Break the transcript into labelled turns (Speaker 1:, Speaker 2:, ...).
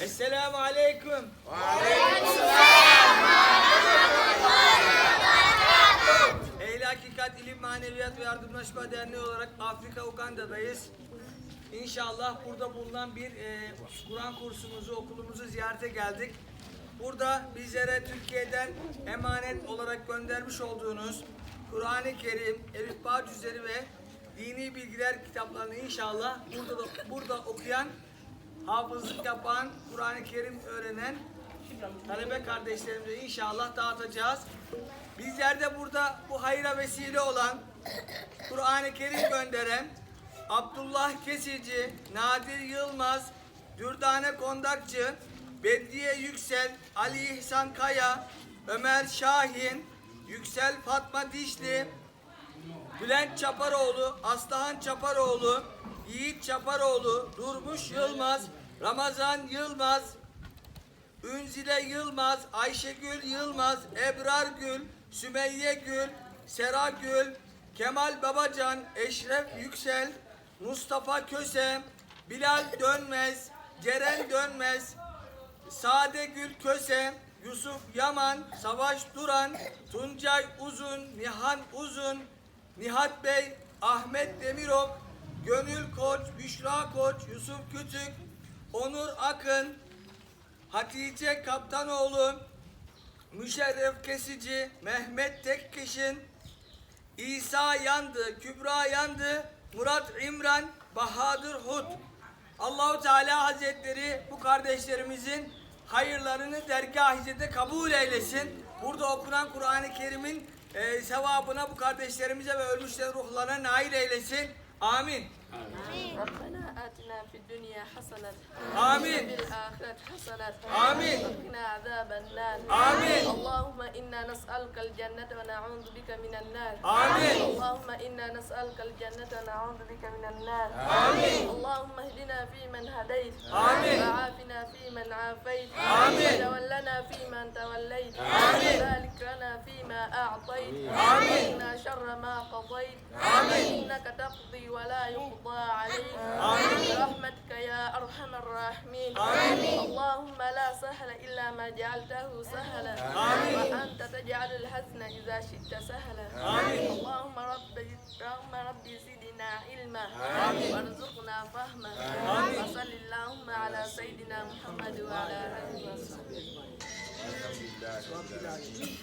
Speaker 1: Esselamu Aleyküm. Ehli Hakikat İlim Maneviyat ve Yardımlaşma Derneği olarak Afrika Uganda'dayız. İnşallah burada bulunan bir e, Kur'an kursumuzu, okulumuzu ziyarete geldik. Burada bizlere Türkiye'den emanet olarak göndermiş olduğunuz Kur'an-ı Kerim, Elif Bağ Cüzleri ve dini bilgiler kitaplarını inşallah burada da, burada okuyan, hafızlık yapan, Kur'an-ı Kerim öğrenen talebe kardeşlerimize inşallah dağıtacağız. Bizler de burada bu hayra vesile olan Kur'an-ı Kerim gönderen Abdullah Kesici, Nadir Yılmaz, Dürdane Kondakçı, Bedriye Yüksel, Ali İhsan Kaya, Ömer Şahin, Yüksel Fatma Dişli, Bülent Çaparoğlu, Aslıhan Çaparoğlu, Yiğit Çaparoğlu, Durmuş Yılmaz, Ramazan Yılmaz, Ünzile Yılmaz, Ayşegül Yılmaz, Ebrar Gül, Sümeyye Gül, Sera Gül, Kemal Babacan, Eşref Yüksel, Mustafa Köse, Bilal Dönmez, Ceren Dönmez, Sade Gül Köse, Yusuf Yaman, Savaş Duran, Tuncay Uzun, Nihan Uzun, Nihat Bey, Ahmet Demirok, Gönül Koç, Büşra Koç, Yusuf Kütük, Onur Akın, Hatice Kaptanoğlu, Müşerref Kesici, Mehmet Tekkişin, İsa Yandı, Kübra Yandı, Murat İmran, Bahadır Hud. Allahu Teala Hazretleri bu kardeşlerimizin hayırlarını dergah hizmete kabul eylesin. Burada okunan Kur'an-ı Kerim'in e, sevabına bu kardeşlerimize ve ölmüşlerin ruhlarına nail eylesin. Amin.
Speaker 2: ربنا آتنا في الدنيا حسنة
Speaker 1: آمين.
Speaker 2: وفي الآخرة حسنة
Speaker 1: آمين.
Speaker 2: وقنا عذاب النار
Speaker 1: آمين.
Speaker 2: اللهم إنا نسألك الجنة ونعوذ بك من النار
Speaker 1: آمين.
Speaker 2: اللهم إنا نسألك الجنة ونعوذ بك من النار
Speaker 1: آمين.
Speaker 2: اللهم اهدنا فيمن هديت
Speaker 1: آمين.
Speaker 2: وعافنا فيمن عافيت
Speaker 1: آمين.
Speaker 2: وتولنا فيمن توليت
Speaker 1: آمين.
Speaker 2: وبارك لنا فيما أعطيت
Speaker 1: آمين.
Speaker 2: وقنا شر ما قضيت
Speaker 1: آمين.
Speaker 2: إنك تقضي ولا يقضى عليك
Speaker 1: آمين.
Speaker 2: برحمتك يا أرحم الراحمين
Speaker 1: آمين.
Speaker 2: اللهم لا سهل إلا ما جعلته سهلا
Speaker 1: آمين.
Speaker 2: وأنت تجعل الحزن إذا شئت سهلا
Speaker 1: آمين.
Speaker 2: اللهم ربي اللهم ربي زدنا علما
Speaker 1: آمين.
Speaker 2: وارزقنا فهما
Speaker 1: آمين.
Speaker 2: وصل اللهم على سيدنا محمد وعلى آله وصحبه أجمعين